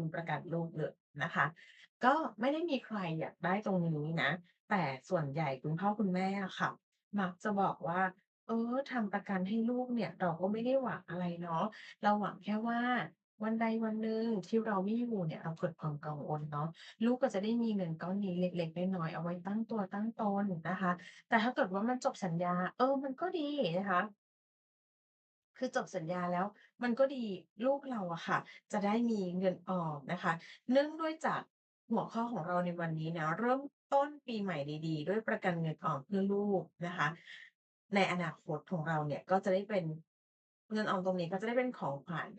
ทุนประกันลูกเลยนะคะ ก็ไม่ได้มีใครอยากได้ตรงนี้นะ แต่ส่วนใหญ่คุณพ่อคุณแม่ค่ะ มักจะบอกว่า เออทำประกันให้ลูกเนี่ย เราก็ไม่ได้หวังอะไรเนาะเราหวังแค่ว่าวันใดวันหนึ่งที่เราไม่อยู่เนี่ยเราเกิดความกังวลเนาะลูกก็จะได้มีเงินก้อนนี้เล็กๆน้อยๆเอาไว้ตั้งตัวตั้งตนนะคะ แต่ถ้าเกิดว่ามันจบสัญญา เออมันก็ดีนะคะ คือจบสัญญาแล้ว มันก็ดีลูกเราอะค่ะ จะได้มีเงินออมนะคะ เนื่องด้วยจากหัวข้อของเราในวันนี้นะเริ่มต้นปีใหม่ดีๆ ด้วยประกันเงินออมเพื่อลูกนะคะ ในอนาคตของเราเนี่ยก็จะได้เป็นเงินออมตรงนี้ก็จะได้เป็นของขวัญ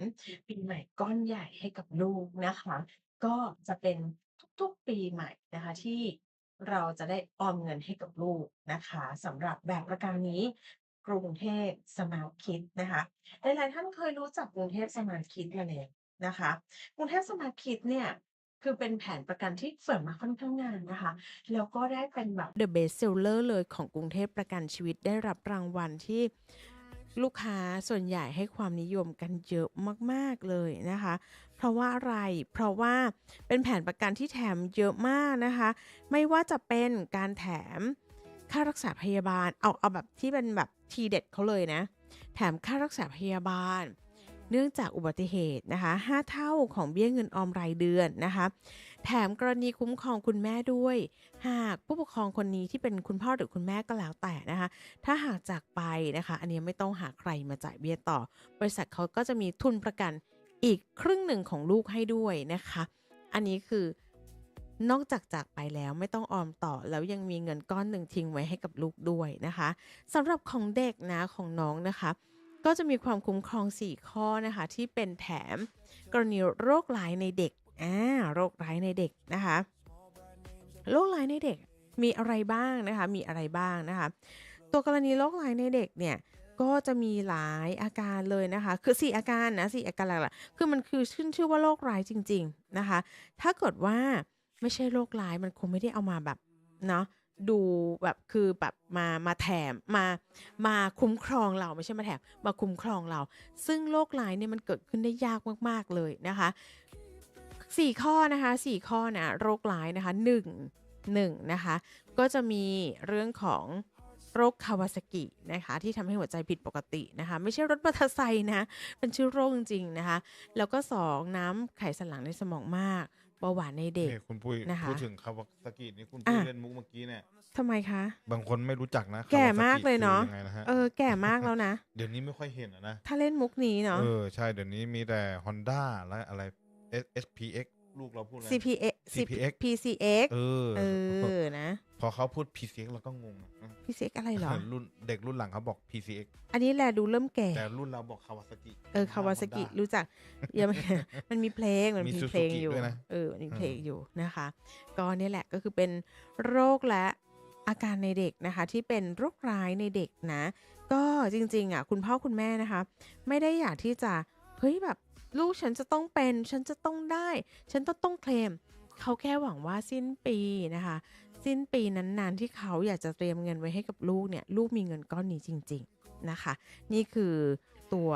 ปีใหม่ก้อนใหญ่ให้กับลูกนะคะ ก็จะเป็นทุกๆปีใหม่นะคะ ที่เราจะได้ออมเงินให้กับลูกนะคะสำหรับแบบประกันนี้ กรุงเทพสมาร์ทคิดนะคะหลายๆท่านเคยรู้จักกรุงเทพสมาร์ทคิดมาแล้วนะคะ กรุงเทพสมาร์ทคิดเนี่ยคือเป็นแผนประกันที่เปิดมาค่อนข้างนานนะคะ แล้วก็ได้เป็นแบบ The Best Seller เลยของกรุงเทพประกันชีวิตได้รับรางวัลที่ลูกค้าส่วนใหญ่ให้ความนิยมกันเยอะมาก ๆ เลยนะคะ เพราะว่าอะไร เพราะว่าเป็นแผนประกันที่แถมเยอะมากนะคะ ไม่ว่าจะเป็นการแถมค่ารักษาพยาบาล เอาเอาแบบที่เป็นแบบ ทีเด็ดเขาเลยนะ แถมค่ารักษาพยาบาล เนื่องจากอุบัติเหตุนะคะ5เท่าของเบี้ยเงินออมรายเดือนนะคะ แถมกรณีคุ้มครองคุณแม่ด้วย หากผู้ปกครองคนนี้ที่เป็นคุณพ่อหรือคุณแม่ก็แล้วแต่นะคะ ถ้าหากจากไปนะคะ อันนี้ไม่ต้องหาใครมาจ่ายเบี้ยต่อ บริษัทเขาก็จะมีทุนประกันอีกครึ่งหนึ่งของลูกให้ด้วยนะคะ อันนี้คือ นอกจากจากไปแล้วไม่ต้องออมต่อ แล้วยังมีเงินก้อนหนึ่งทิ้งไว้ให้กับลูกด้วยนะคะสำหรับของเด็กนะของน้องนะคะ ก็จะมีความคุ้มครอง 4 ข้อนะคะ ที่เป็นแถมกรณีโรคร้ายในเด็กอ่าโรคร้ายในเด็กนะคะโรคร้ายในเด็กมีอะไรบ้างนะคะ มีอะไรบ้างนะคะ ตัวกรณีโรคร้ายในเด็กเนี่ยก็จะมีหลายอาการเลยนะคะ คือ4อาการนะ4อาการหลักๆคือมันคือขึ้นชื่อว่าโรคร้ายจริง ๆนะคะ ถ้าเกิดว่า ไม่ใช่โรคร้ายมันคงไม่ได้เอามาแบบเนาะดูแบบคือแบบมามาแถมมามาคุ้มครองเราไม่ใช่มาแถมมาคุ้มครองเรา ซึ่งโรคร้ายเนี่ยมันเกิดขึ้นได้ยากมากๆเลยนะคะ 4 ข้อนะคะ 4 ข้อนะโรคร้ายนะคะ1 1นะคะก็จะมีเรื่องของโรคคาวาซากินะคะที่ทำให้หัวใจผิดปกตินะคะ ไม่ใช่รถมอเตอร์ไซค์นะเป็นชื่อโรคจริงๆนะคะ แล้วก็ 2 น้ำไขสันหลังในสมองมาก เบาหวานในเด็กนี่คุณปุ้ยนะคะ พูดถึงคาวาซากินี่คุณปุ้ยอะ เล่นมุกเมื่อกี้เนี่ย ทำไมคะ บางคนไม่รู้จักนะแก่คาวซมากเลยเนาะคือยังไงนะฮะเออ แก่มากแล้วนะ เดี๋ยวนี้ไม่ค่อยเห็นอะนะ ถ้าเล่นมุกนี้เนาะ เออ ใช่เดี๋ยวนี้มีแต่ Honda และอะไร S SPX ลูกเราพูดอะไร CPX CPX PCX เออเออนะ พอเขาพูด PCX เราก็งงอะ PCX อะไรเหรอ รุ่นเด็กรุ่นหลังเขาบอก PCX อันนี้แหละดูเริ่มแก่ แต่รุ่นเราบอกคาวาซากิ เออคาวาซากิรู้จักยังไม่มันมีเพลงมันมีมีเพลง Suzuki อยู่ด้วยนะเออมันมีเพลงอยู่นะคะ ก็เนี่ยแหละก็คือเป็นโรคและอาการในเด็กนะคะ ที่เป็นโรคร้ายในเด็กนะ ก็จริงๆอะคุณพ่อคุณแม่นะคะ ไม่ได้อยากที่จะเฮ้ยแบบลูกฉันจะต้องเป็น ฉันจะต้องได้ ฉันต้องต้องเคลม เขาแค่หวังว่าสิ้นปีนะคะ สิ้นปีนั้นๆ ที่เขาอยากจะเตรียมเงินไว้ให้กับลูกเนี่ย ลูกมีเงินก้อนนี้จริง ๆนะคะ นี่คือตัว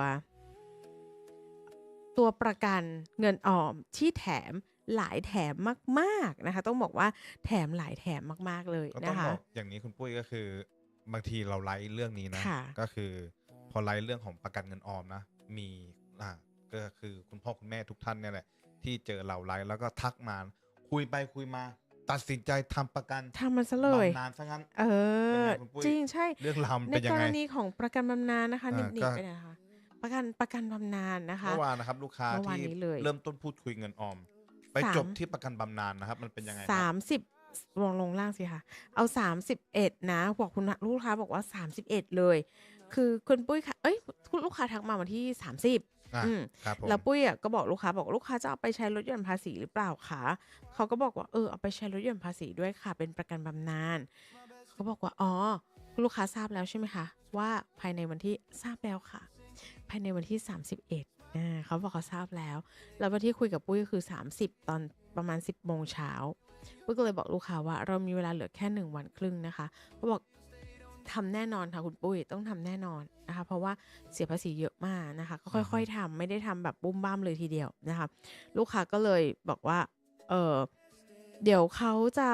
ตัวประกันเงินออมที่แถมหลายแถมมากๆนะคะ ต้องบอกว่าแถมหลายแถมมากๆเลยก็ต้อนะงคะบอกอย่างนี้คุณปุ้ยก็คือบางทีเราไลฟ์เรื่องนี้นะค่ะก็คือ พอไลฟ์เรื่องของประกันเงินออมนะ มีอ่าก็คือคุณพ่อคุณแม่ทุกท่านเนี่ยแหละที่เจอเราไลฟ์แล้วก็ทักมา คุยไปคุยมา ตัดสินใจทำประกันทำมันซะเลยบำนาญซะงั้น เออเป็นไงคุณปุ้ยจริงใช่เรื่องราวมันในเป็นยักงรไงณีของประกันบำนาญนะคะอ่านิบก็ๆไปนะคะประกันประกันบำนาญนะคะเมื่อวานนะครับ ลูกค้าเมื่อวานที่นี้เลยเริ่มต้นพูดคุยเงินออม ไปสามจบที่ประกันบำนาญนะครับ มันเป็นยังไงคสารับมสิบลงลงล่างสิค่ะ เอาสามสิบเอ็ดนะบอกคุณลูกค้าบอกว่าสามสิบเอ็ดเลย คือคุณปุ้ยค่ะเอ้ยคุณลูกค้าทักมาวันที่สามสิบอะอืม ครับผมแล้วปุ้ยอะก็บอกลูกค้าบอกว่าลูกค้าจะเอาไปใช้ลดหย่อนภาษีหรือเปล่าคะเขาก็บอกว่าเออเอาไปใช้ลดหย่อนภาษีด้วยค่ะ เป็นประกันบำนาญเขาบอกว่าอ๋อลูกค้าทราบแล้วใช่ไหมคะ ว่าภายในวันที่ทราบแล้วค่ะ ภายในวันที่ 31อ่าเขาบอกเขาทราบแล้ว แล้ววันที่คุยกับปุ้ยก็คือ 30 ตอนประมาณ 10โมงเช้าปุ้ยก็เลยบอกลูกค้าว่าเรามีเวลาเหลือแค่ 1 วันครึ่งนะคะเขาบอก ทำแน่นอนค่ะคุณปุ้ยต้องทำแน่นอนนะคะ เพราะว่าเสียภาษีเยอะมากนะคะ ก็อือฮึค่อย ๆทำไม่ได้ทำแบบบุ้มบ้ามเลยทีเดียวนะคะ ลูกค้าก็เลยบอกว่าเออเดี๋ยวเขาจะ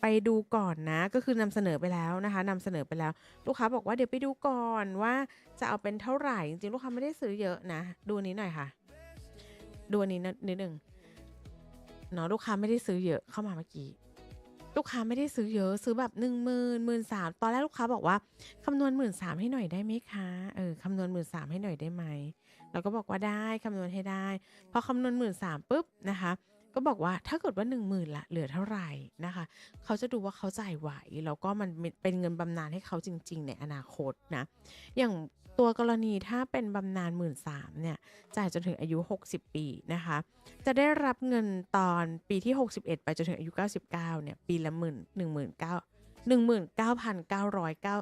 ไปดูก่อนนะ ก็คือนำเสนอไปแล้วนะคะนำเสนอไปแล้ว ลูกค้าบอกว่าเดี๋ยวไปดูก่อนว่าจะเอาเป็นเท่าไหร่จริงๆลูกค้าไม่ได้ซื้อเยอะนะ ดูอันนี้หน่อยค่ะ ดูอันนี้นิดหนึ่งเนาะลูกค้าไม่ได้ซื้อเยอะเข้ามาเมื่อกี้ ลูกค้าไม่ได้ซื้อเยอะซื้อแบบหนึ่งหมื่นหมื่นสามตอนแรกลูกค้าบอกว่าคำนวณหมื่นสามให้หน่อยได้ไหมคะเออคำนวณหมื่นสามให้หน่อยได้ไหมเราก็บอกว่าได้คำนวณให้ได้พอคำนวณหมื่นสามปุ๊บนะคะ ก็บอกว่าถ้าเกิดว่าหนึ่งหมื่นละเหลือเท่าไหร่นะคะ เขาจะดูว่าเขาจ่ายไหว แล้วก็มันเป็นเงินบำนาญให้เขาจริง ๆ ในอนาคตนะ อย่างตัวกรณีถ้าเป็นบำนาญหมื่นสามเนี่ยจ่ายจนถึงอายุ 60 ปีนะคะ จะได้รับเงินตอนปีที่ 61 ไปจนถึงอายุ 99เนี่ยปีละหมื่นหนึ่งหมื่นเก้าหนึ่งหมื่นเก้าพันเก้าร้อยเก้า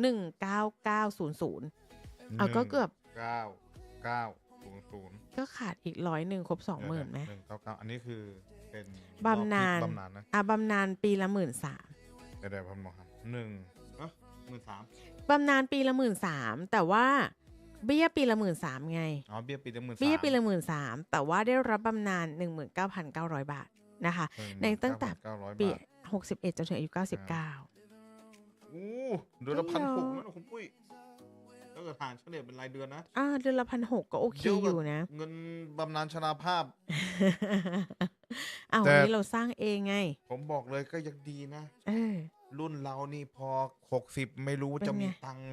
หนึ่งเก้าเก้าศูนย์ศูนย์เอาก็เกือบเก้าเก้าศูนย์ศูนย์ ก็ขาดอีกร้อยหนึ่งครบสองหมื่นไหมหนึ่งเก้าเก้าอันนี้คือเป็นบำนาญบำนาญนะอะบำนาญปีละหมื่นสามเดี๋ยวเดี๋ยวผมบอกครับหนึ่งเอ้หมื่นสามบำนาญปีละหมื่นสามแต่ว่าเบี้ยปีละหมื่นสามไงอ๋อเบี้ยปีละหมื่นสามเบี้ยปีละหมื่นสามแต่ว่าได้รับบำนาญหนึ่งหมื่นเก้าพันเก้าร้อยบาทนะคะ ในตั้งแต่เก้าร้อยปีบาทหกสิบเอ็ดจนถึงอายุเก้าสิบเก้าอู้เดือนละก็พันเยหอะกนะคุณปุ้ยถ้า เกิดหารเฉลี่ยเป็นรายเดือนนะอ่าเดือนละพันหกก็โอเคเยอะกว่าอยู่นะ เงินบำนาญชราภาพอ้าวแต่วันนี้เราสร้างเองไง ผมบอกเลยก็ยังดีนะเออรุ่นเรานี่พอหกสิบไม่รู้เป็นจะมีไงตังค์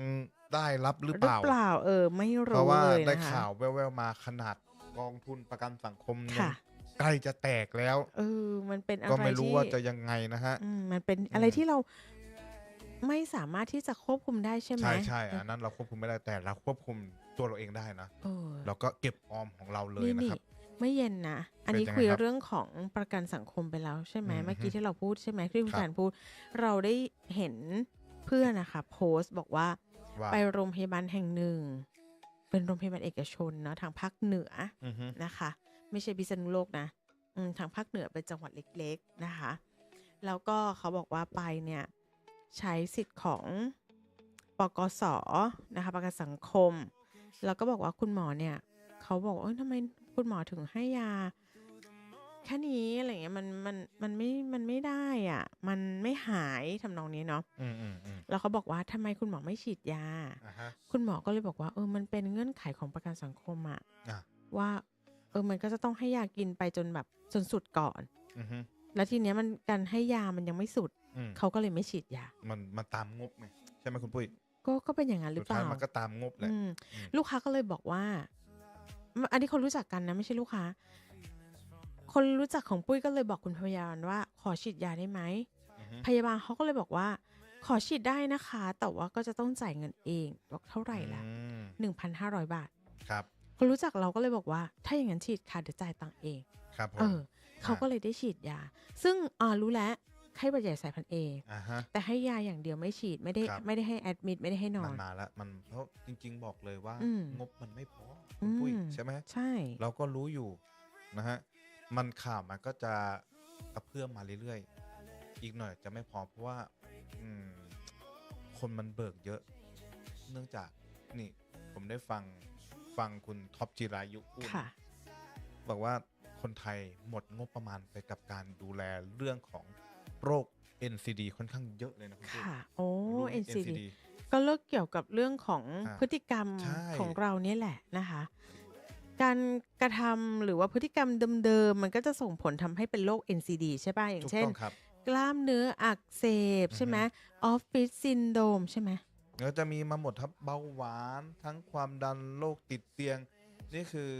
ได้รับหรือหเปรือล่าเปล่าเออ ไม่เพรู้ราะว่าเลยได้นะคะข่าวแว่วๆมาขนาดกองทุนประกันสังคมยังค่ะใกล้จะแตกแล้ว เออ มันเป็นอะไรก็ไม่รู้ที่ว่าจะยังไงนะฮะอืมมันเป็นอะไรอืมที่เรา ไม่สามารถที่จะควบคุมได้ใช่ไหมใช่ใช่อันนั้นเราควบคุมไม่ได้แต่เราควบคุมตัวเราเองได้นะเออเราก็เก็บออมของเราเลยนี่นะนี่ครับไม่เย็นนะ อันนี้เป็นยังไงคุยครับเรื่องของประกันสังคมไปแล้วใช่ไหมอืมเมื่อกี้ที่เราพูดใช่ไหมที่คุณครับการพูด เราได้เห็นเพื่อนนะคะโพสต์บอกว่าว่าไปโรงพยาบาลแห่งหนึ่ง เป็นโรงพยาบาลเอกชนเนาะทางภาคเหนืออือฮึนะคะ ไม่ใช่พิษณุโลกนะอืมทางภาคเหนือเป็นจังหวัดเล็ก ๆนะคะ แล้วก็เขาบอกว่าไปเนี่ย ใช้สิทธิ์ของปกสนะคะประกันสังคม แล้วก็บอกว่าคุณหมอเนี่ยเขาบอกว่าเอ้ยทำไมคุณหมอถึงให้ยา แค่นี้อะไรเงี้ยมันมันมันไม่มันไม่ได้อะ มันไม่หายทำนองนี้เนาะอืมอืมอืมแล้วเขาบอกว่าทำไมคุณหมอไม่ฉีดยาอ่าฮะคุณหมอก็เลยบอกว่าเออมันเป็นเงื่อนไขของประกันสังคมอะอะว่าเออมันก็จะต้องให้ยากินไปจนแบบจนสุดก่อนอือฮึแล้วทีเนี้ยมันการให้ยามันยังไม่สุดอืม เขาก็เลยไม่ฉีดยา มันมันตามงบไงใช่ไหมคุณปุ้ยก็ก็เป็นอย่างนั้นหรืสุอดเปท้ายล่ามันก็ตามงบแหละอืมอืมลูกค้าก็เลยบอกว่ามันอันนี้คนรู้จักกันนะไม่ใช่ลูกค้า คนรู้จักของปุ้ยก็เลยบอกคุณพยาบาลว่า ขอฉีดยาได้ไหมอือฮึพยาบาลเขาก็เลยบอกว่า ขอฉีดได้นะคะ แต่ว่าก็จะต้องจ่ายเงินเองบอกเท่าไหร่ละอืมหนึ่งพันห้าร้อยบาท ครับ คนรู้จักเราก็เลยบอกว่า ถ้าอย่างนั้นฉีดค่ะเดี๋ยวจ่ายตังค์เอง ครับผมเออเขาก็เลยได้ฉีดยา ซึ่งอ่ารู้แล้ว ไข้หวัดใหญ่สายพันธุ์เออ่าฮะแต่ให้ยาอย่างเดียวไม่ฉีดไม่ได้ครับไม่ได้ให้แอดมิดไม่ได้ให้นอมันนมาแล้วมันเพราะจริง ๆ บอกเลยว่าอืมงบมันไม่พอคุณปุ้ยอืมใช่ไหมใช่ เราก็รู้อยู่นะฮะมันข่าวมันก็จะกระเพื่อมมาเรื่อยๆ อีกหน่อยจะไม่พอเพราะว่าอืมคนมันเบิกเยอะ เนื่องจากนี่ผมได้ฟังฟังคุณท็อปจิรายุพูดค่ะบอกว่าคนไทยหมดงบประมาณไปกับการดูแลเรื่องของ โรค NCD ค่อนข้างเยอะเลยนะคุณปุ้ยค่ะ โอ้รู้ไหม NCD ก็เลิกเกี่ยวกับเรื่องของอ่าพฤติกรรมใช่ของเราเนี่ยแหละนะคะ การกระทำหรือว่าพฤติกรรมเดิมๆ มันก็จะส่งผลทำให้เป็นโรค NCD ใช่ป่ะ อย่างถูกเช่นต้องครับกล้ามเนื้ออักเสบใช่ไหมออฟฟิศซินโดมใช่ไหมแล้วจะมีมาหมดทั้งเบาหวานทั้งความดันโรคติดเตียง นี่คือ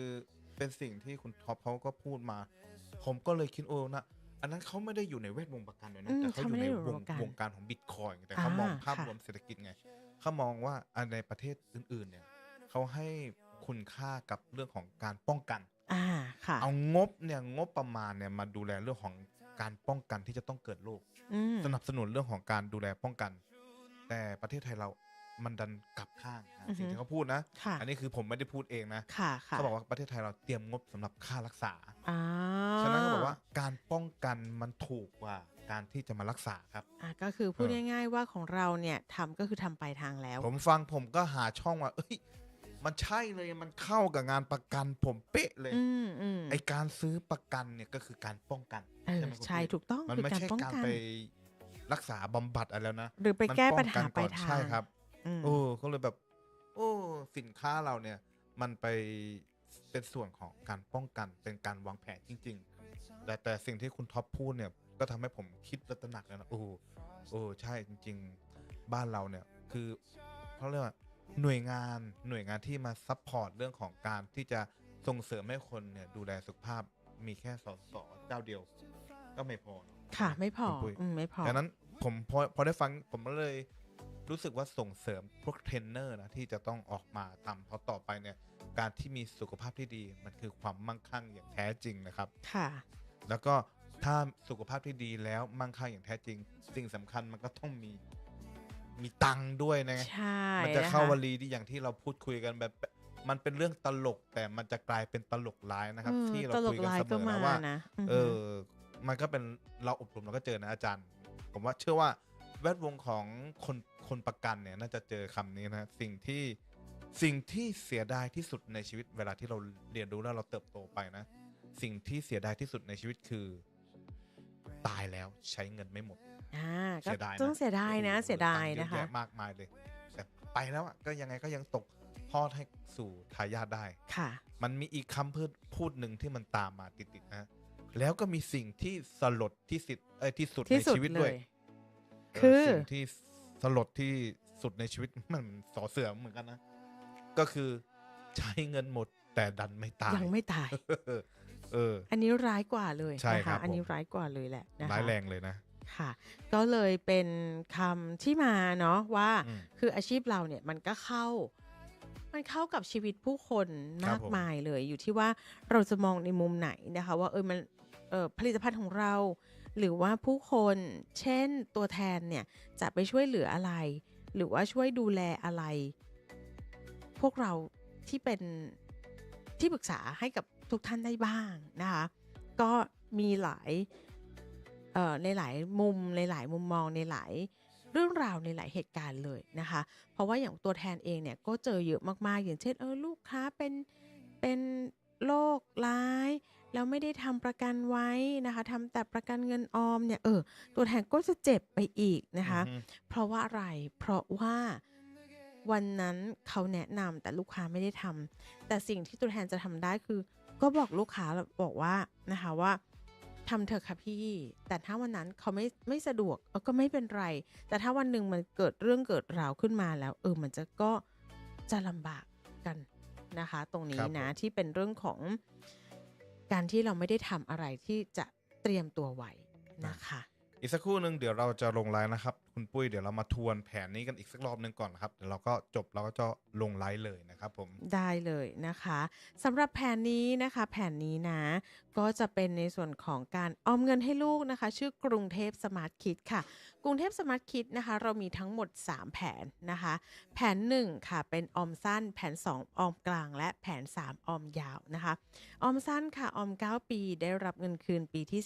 เป็นสิ่งที่คุณท็อปเขาก็พูดมา ผมก็เลยคิดโอ้นะ อันนั้นเขาไม่ได้อยู่ในแวดวงประกันเลยนะอืมแต่เขาอยู่ในเขาไม่ได้อยู่วงวงการวงการของบิตคอยแต่เขามองอ่าภาพค่ะรวมเศรษฐกิจไงเขามองว่าอันในประเทศอื่น ๆ เนี่ยเขาให้คุณค่ากับเรื่องของการป้องกันอ่าค่ะเอางบเนี่ยงบประมาณเนี่ยมาดูแลเรื่องของการป้องกันที่จะต้องเกิดโรคอืมสนับสนุนเรื่องของการดูแลป้องกัน แต่ประเทศไทยเรา มันดันกลับข้างนะอือฮึสิ่งที่เขาพูดนะค่ะอันนี้คือผมไม่ได้พูดเองนะค่ะค่ะเขาบอกว่าประเทศไทยเราเตรียมงบสำหรับค่ารักษาอ่าฉะนั้นเขาบอกว่าว่าการป้องกันมันถูกกว่าการที่จะมารักษาครับอะก็คือพูดเออง่ายๆว่าของเราเนี่ยทำก็คือทำปลายทางแล้ว ผมฟังผมก็หาช่องว่าเอ้ยมันใช่เลยมันเข้ากับงานประกันผมเป๊ะเลยอืมอืมไอการซื้อประกันเนี่ยก็คือการป้องกันเออใช่ไหมคุณใช่พี่ถูกต้องมันคือไม่การใช่ป้องการกันไปรักษาบำบัดอะไรแล้วนะ หรือไปมันแก้ป้ปัอญงกัหานปก่ลาอยนทางใช่ครับอืม โอ้ก็เลยแบบ โอ้สินค้าเราเนี่ย มันไปเป็นส่วนของการป้องกันเป็นการวางแผนจริง ๆ แต่แต่สิ่งที่คุณท็อปพูดเนี่ย ก็ทำให้ผมคิดและตระหนักแล้วนะโอ้โอ้ใช่จริง ๆ บ้านเราเนี่ยคือเขาเรียกว่าหน่วยงานหน่วยงานที่มาซัพพอร์ตเรื่องของการที่จะส่งเสริมให้คนเนี่ย ดูแลสุขภาพมีแค่สสเจ้าเดียว ก็ไม่พอเนอะค่ะ ไม่พอคุณปุ้ยอืมไม่พอดังนั้นผมพอพอได้ฟังผมก็เลย รู้สึกว่าส่งเสริมพวกเทรนเนอร์นะที่จะต้องออกมาทำเพราะต่อไปเนี่ยการที่มีสุขภาพที่ดีมันคือความมั่งคั่งอย่างแท้จริงนะครับ ค่ะ แล้วก็ถ้าสุขภาพที่ดีแล้วมั่งคั่งอย่างแท้จริง สิ่งสำคัญมันก็ต้องมีมีตังค์ด้วยนะใช่มันจะเข้าควลีที่อย่างที่เราพูดคุยกันแบบมันเป็นเรื่องตลกแต่มันจะกลายเป็นตลกร้ายนะครับอืมที่เราตลคุกยกันร้ายเสก็มอมานะว่านะอือเอฮึอมันก็เป็นเราอบรมเราก็เจอนะอาจารย์ ผมว่าเชื่อว่าแวดวงของคน คนประกันเนี่ยน่าจะเจอคำนี้นะสิ่งที่สิ่งที่เสียดายที่สุดในชีวิตเวลาที่เราเรียนรู้แล้วเราเติบโตไปนะ สิ่งที่เสียดายที่สุดในชีวิตคือ ตายแล้วใช้เงินไม่หมดอ่าก็เสียดายนะต้องเสียดายนะโอ้โหเสียดายตังนะเยอคะแยมากมายเลยแต่ไปแล้วอะก็ยังไงก็ยังตกทอดให้สู่ทายาทได้ค่ะ มันมีอีกคำพูดพูดหนึ่งที่มันตามมาติดๆนะ แล้วก็มีสิ่งที่สลดที่สุดเอ้ยที่สุดที่ในสุดชีวิตเลด้วยยเคือสิ่งที่ สลดที่สุดในชีวิตมันสอเสือเหมือนกันนะ ก็คือใช้เงินหมดแต่ดันไม่ตายยังไม่ตาย เออ อันนี้ร้ายกว่าเลยใช่นะครัคะบอันนี้ผมร้ายกว่าเลยแหละนะคะร้ายแรงเลยนะค่ะ ก็เลยเป็นคำที่มาเนาะว่าอืมคืออาชีพเราเนี่ยมันก็เข้า มันเข้ากับชีวิตผู้คนครัมาบกผมมายเลยอยู่ที่ว่าเราจะมองในมุมไหนนะคะ ว่าเออมันเออผลิตภัณฑ์ของเรา หรือว่าผู้คนเช่นตัวแทนเนี่ยจะไปช่วยเหลืออะไร หรือว่าช่วยดูแลอะไร พวกเราที่เป็นที่ปรึกษาให้กับทุกท่านได้บ้างนะคะก็มีหลายในหลายมุมในหลายมุมมองในหลายเรื่องราวในหลายเหตุการณ์เลยนะคะ เพราะว่าอย่างตัวแทนเองเนี่ยก็เจอเยอะมากๆ อย่างเช่นเออลูกค้าเป็นเป็นโรคร้าย แล้วไม่ได้ทำประกันไว้นะคะทำแต่ประกันเงินออมเนี่ยเออตัวแทนก็จะเจ็บไปอีกนะคะอือฮึเพราะว่าอะไรเพราะว่าวันนั้นเขาแนะนำแต่ลูกค้าไม่ได้ทำแต่สิ่งที่ตัวแทนจะทำได้คือ ก็บอกลูกค้าบอกว่านะคะว่าทำเถอะค่ะพี่ แต่ถ้าวันนั้นเขาไม่ไม่สะดวกเออก็ไม่เป็นไร แต่ถ้าวันหนึ่งมันเกิดเรื่องเกิดราวขึ้นมาแล้ว เออมันจะก็จะลำบากกันนะคะ ตรงนี้ครับนะผมที่เป็นเรื่องของ การที่เราไม่ได้ทำอะไรที่จะเตรียมตัวไว้นะคะ อีกสักครู่หนึ่งเดี๋ยวเราจะลงไลน์นะครับ คุณปุ้ยเดี๋ยวเรามาทวนแผนนี้กันอีกสักรอบหนึ่งก่อนครับเดี๋ยวเราก็จบเราก็จะลงไลน์เลยนะครับผมได้เลยนะคะสำหรับแผนนี้นะคะ แผนนี้นะ ก็จะเป็นในส่วนของการออมเงินให้ลูกนะคะ ชื่อกรุงเทพสมาร์ทคิดค่ะ กรุงเทพสมาร์ทคิดนะคะ เรามีทั้งหมด 3 แผนนะคะ แผน 1 ค่ะ เป็นออมสั้น แผน 2 ออมกลาง และแผน 3 ออมยาวนะคะ ออมสั้นค่ะ ออม 9 ปี ได้รับเงินคืนปีที่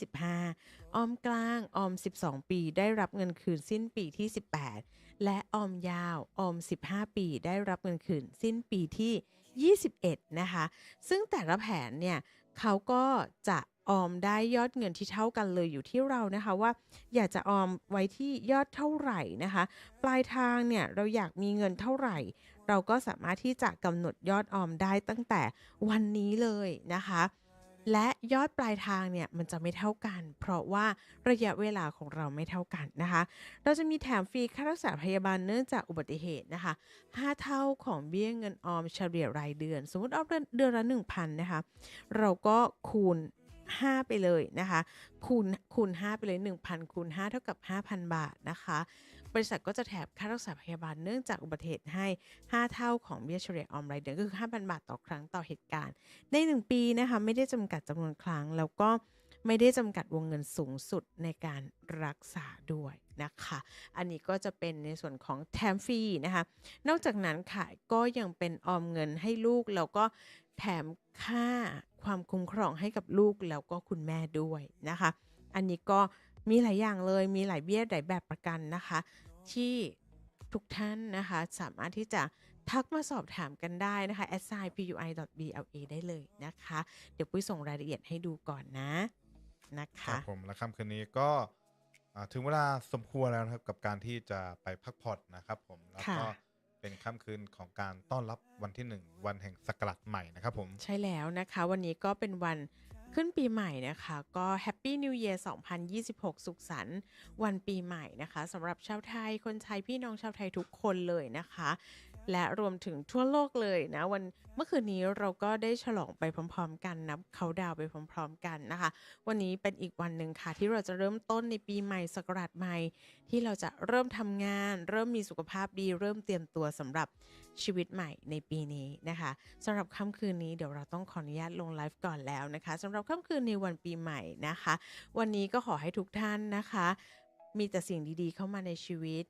15 ออมกลาง ออม 12 ปี ได้รับเงินคืนสิ้นปีีที่ 18 และออมยาวออม 15 ปีได้รับเงินคืนสิ้นปีที่ 21 นะคะ ซึ่งแต่ละแผนเนี่ยเขาก็จะออมได้ยอดเงินที่เท่ากันเลยอยู่ที่เรานะคะว่า อยากจะออมไว้ที่ยอดเท่าไหร่นะคะ ปลายทางเนี่ยเราอยากมีเงินเท่าไหร่ เราก็สามารถที่จะกำหนดยอดออมได้ตั้งแต่วันนี้เลยนะคะ และยอดปลายทางเนี่ยมันจะไม่เท่ากัน เพราะว่าระยะเวลาของเราไม่เท่ากันนะคะ เราจะมีแถมฟรีค่ารักษาพยาบาลเนื่องจากอุบัติเหตุนะคะ 5 เท่าของเบี้ยเงินออมเฉลี่ยรายเดือน สมมติออมเดือนละ 1,000 นะคะ เราก็คูณ 5 ไปเลยนะคะ คูณคูณ 5 ไปเลย 1,000คูณ5เท่ากับ 5,000 บาทนะคะ บริษัทก็จะแถมค่ารักษาพยาบาลเนื่องจากอุบัติเหตุให้ 5 เท่าของเบี้ยเฉลี่ยออมรายเดือนก็คือ 5,000 บาทต่อครั้งต่อเหตุการณ์ ใน 1 ปีนะคะไม่ได้จำกัดจำนวนครั้ง แล้วก็ไม่ได้จำกัดวงเงินสูงสุดในการรักษาด้วยนะคะ อันนี้ก็จะเป็นในส่วนของแถมฟรีนะคะ นอกจากนั้นค่ะก็ยังเป็นออมเงินให้ลูก แล้วก็แถมค่าความคุ้มครองให้กับลูกแล้วก็คุณแม่ด้วยนะคะ อันนี้ก็ มีหลายอย่างเลยมีหลายเบี้ยหลายแบบประกันนะคะ ที่ทุกท่านนะคะสามารถที่จะทักมาสอบถามกันได้นะคะ assign pui.bla ได้เลยนะคะ เดี๋ยวปุ้ยส่งรายละเอียดให้ดูก่อนนะนะครัคะบผมและค่ำคืนนี้ก็อ่าถึงเวลาสมควรแล้วนะครับกับการที่จะไปพักผ่อนนะครับผมแล้วค่ะก็เป็นค่ำคืนของการต้อนรับวันที่หนึ่งวันแห่งสกราชใหม่นะครับผมใช่แล้วนะคะ วันนี้ก็เป็นวัน ขึ้นปีใหม่นะคะ ก็ Happy New Year 2026 สุขสันต์วันปีใหม่นะคะสำหรับชาวไทยคนไทยพี่น้องชาวไทยทุกคนเลยนะคะ และรวมถึงทั่วโลกเลยนะวันเมื่อคืนนี้เราก็ได้ฉลองไปพร้อม ๆ กันนับเขาดาวไปพร้อม ๆ กันนะคะ วันนี้เป็นอีกวันหนึ่งค่ะ ที่เราจะเริ่มต้นในปีใหม่สกราชใหม่ ที่เราจะเริ่มทำงาน เริ่มมีสุขภาพดี เริ่มเตรียมตัวสำหรับชีวิตใหม่ในปีนี้นะคะสำหรับค่ำคืนนี้เดี๋ยวเราต้องขออนุญาตลงไลฟ์ก่อนแล้วนะคะสำหรับค่ำคืนในวันปีใหม่นะคะ วันนี้ก็ขอให้ทุกท่านนะคะ มีแต่สิ่งดีๆ เข้ามาในชีวิต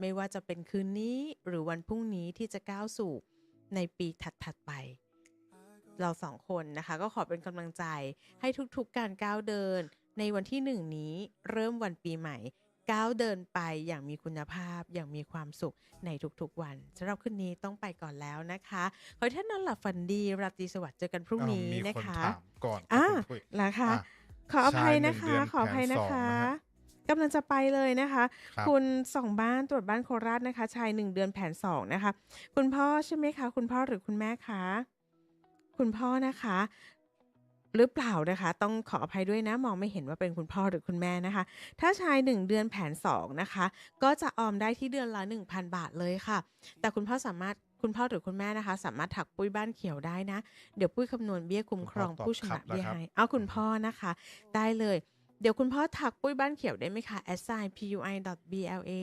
ไม่ว่าจะเป็นคืนนี้หรือวันพรุ่งนี้ที่จะก้าวสู่ในปีถัดๆไป เราสองคนนะคะ ก็ขอเป็นกำลังใจให้ทุกๆการก้าวเดิน ในวันที่หนึ่งนี้เริ่มวันปีใหม่ก้าวเดินไปอย่างมีคุณภาพอย่างมีความสุขในทุกๆวันสำหรับคืนนี้ต้องไปก่อนแล้วนะคะขอให้ท่านนอนหลับฝันดี ราตรีสวัสดิ์เจอกันพรุ่งอ้าวนี้มีนะคนคะถามก่อนครับอ่าคุณปุ้ยนะคะอะขออภัยนะชายหนึ่งเดืคะอนขออภัยแผนนะสองคะนะฮะ กำลังจะไปเลยนะคะครับคุณส่องบ้านตรวจบ้านโคราชนะคะ ชายหนึ่งเดือนแผนสองนะคะ คุณพ่อใช่ไหมคะ คุณพ่อหรือคุณแม่คะคุณพ่อนะคะหรือเปล่านะคะ ต้องขออภัยด้วยนะ มองไม่เห็นว่าเป็นคุณพ่อหรือคุณแม่นะคะ ถ้าชาย 1 เดือนแผน 2 นะคะ ก็จะออมได้ที่เดือนละ 1,000 บาทเลยค่ะ แต่คุณพ่อสามารถคุณพ่อหรือคุณแม่นะคะ สามารถถักปุ้ยบ้านเขียวได้นะ เดี๋ยวปุ้ยคำนวณเบี้ยคุ้มครองคุณพ่อตอบผู้ชครันะบแล้วเบี้ยครับให้เอาคุณพ่อนะคะ ได้เลย เดี๋ยวคุณพ่อถักปุ้ยบ้านเขียวได้ไหมคะ assign pui bla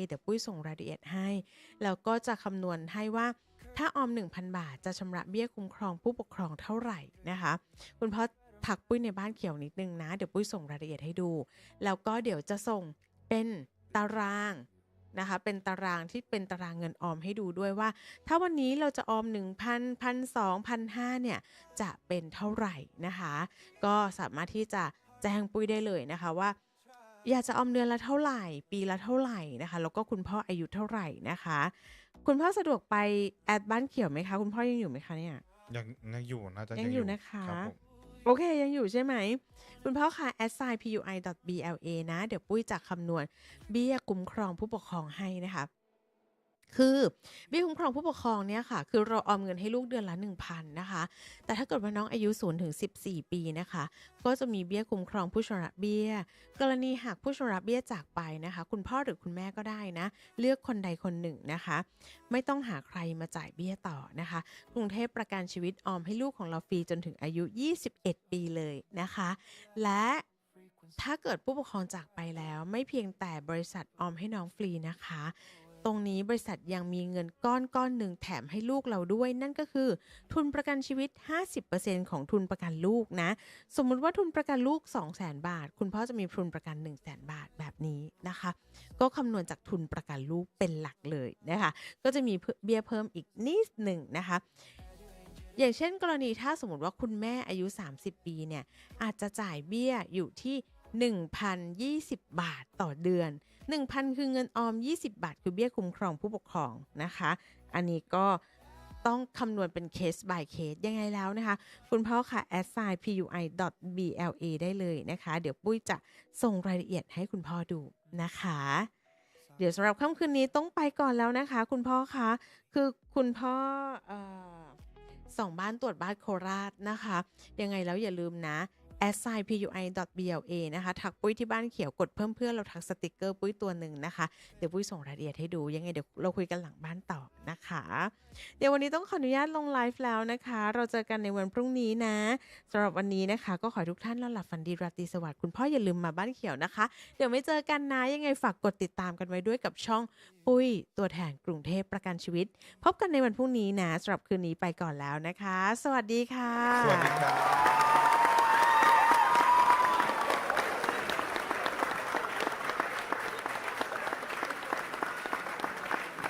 เดี๋ยวปุ้ยส่งรายละเอียดให้ แล้วก็จะคำนวณให้ว่าถ้าออม 1,000 บาทจะชำระเบี้ยคุ้มครองผู้ปกครองเท่าไหร่นะคะ คุณพ่อถักปุ้ยในบ้านเขียวนิดนึงนะ เดี๋ยวปุ้ยส่งรายละเอียดให้ดู แล้วก็เดี๋ยวจะส่งเป็นตารางนะคะ เป็นตารางที่เป็นตารางเงินออมให้ดูด้วยว่า ถ้าวันนี้เราจะออม 1,000 1,200 1,500เนี่ย จะเป็นเท่าไหร่นะคะ ก็สามารถที่จะ แจ้งปุ้ยได้เลยนะคะว่า อยากจะออมเดือนละเท่าไหร่ ปีละเท่าไหร่นะคะ แล้วก็คุณพ่ออายุเท่าไหร่นะคะ คุณพ่อสะดวกไปแอดบ้านเขียวไหมคะคุณพ่อยังอยู่ไหมคะเนี่ยยังยังอยู่น่าจะยังอยู่นะคะรับผมโอเค ยังอยู่ใช่ไหม คุณพ่อคะ assign pui bla นะ เดี๋ยวปุ้ยจะคำนวณเบี้ยคุ้มครองผู้ปกครองให้นะคะ คือเบี้ยคุ้มครองผู้ปกครองเนี่ยค่ะ คือเราออมเงินให้ลูกเดือนละ1,000นะคะ แต่ถ้าเกิดว่าน้องอายุ0ถึง14 ปีนะคะ ก็จะมีเบี้ยคุ้มครองผู้ชำระเบี้ย กรณีหากผู้ชำระเบี้ยจากไปนะคะ คุณพ่อหรือคุณแม่ก็ได้นะ เลือกคนใดคนหนึ่งนะคะ ไม่ต้องหาใครมาจ่ายเบี้ยต่อนะคะ กรุงเทพประกันชีวิตออมให้ลูกของเราฟรีจนถึงอายุ 21 ปีเลยนะคะ และถ้าเกิดผู้ปกครองจากไปแล้ว ไม่เพียงแต่บริษัทออมให้น้องฟรีนะคะ ตรงนี้บริษัทยังมีเงินก้อนก้อนหนึ่งแถมให้ลูกเราด้วย นั่นก็คือ ทุนประกันชีวิต 50%ของทุนประกันลูกนะ สมมุติว่าทุนประกันลูก 200,000 บาท คุณพ่อจะมีทุนประกัน 100,000 บาทแบบนี้นะคะ ก็คำนวณจากทุนประกันลูกเป็นหลักเลยนะคะก็จะมีเบี้ยเพิ่มอีกนิดหนึ่งนะคะอย่างเช่นกรณีถ้าสมมติว่าคุณแม่อายุ 30 ปีเนี่ยอาจจะจ่ายเบี้ยอยู่ที่ 1,020 บาทต่อเดือน 1,000 คือเงินออม 20 บาท คือเบี้ยคุ้มครองผู้ปกครองนะคะ อันนี้ก็ต้องคำนวณเป็นเคส by เคสยังไงแล้วนะคะ คุณพ่อค่ะ assign pui bla ได้เลยนะคะ เดี๋ยวปุ้ยจะส่งรายละเอียดให้คุณพ่อดูนะคะ เดี๋ยวสำหรับค่ำคืนนี้ต้องไปก่อนแล้วนะคะ คุณพ่อคะคือคุณพ่อเอ่อส่องบ้านตรวจบ้านโคราชนะคะ ยังไงแล้วอย่าลืมนะ a s i pui bla นะคะ ทักปุ้ยที่บ้านเขียวกดเพิ่มเพื่อเราทักสติกเกอร์ปุ้ยตัวหนึ่งนะคะ เดี๋ยวปุ้ยส่งรายละเอียดให้ดู ยังไงเดี๋ยวเราคุยกันหลังบ้านต่อนะคะ เดี๋ยววันนี้ต้องขออนุญาตลงไลฟ์แล้วนะคะ เราเจอกันในวันพรุ่งนี้นะสำหรับวันนี้นะคะ ก็ขอให้ทุกท่านนอนหลับฝันดีราตรีสวัสดิ์คุณพ่ออย่าลืมมาบ้านเขียวนะคะ เดี๋ยวไม่เจอกันนะยังไงฝากกดติดตามกันไว้ด้วยกับช่องปุ้ยตัวแทนกรุงเทพประกันชีวิต พบกันในวันพรุ่งนี้นะสำหรับคืนนี้ไปก่อนแล้วนะคะ สวัสดีค่ะ สวัสดีครับ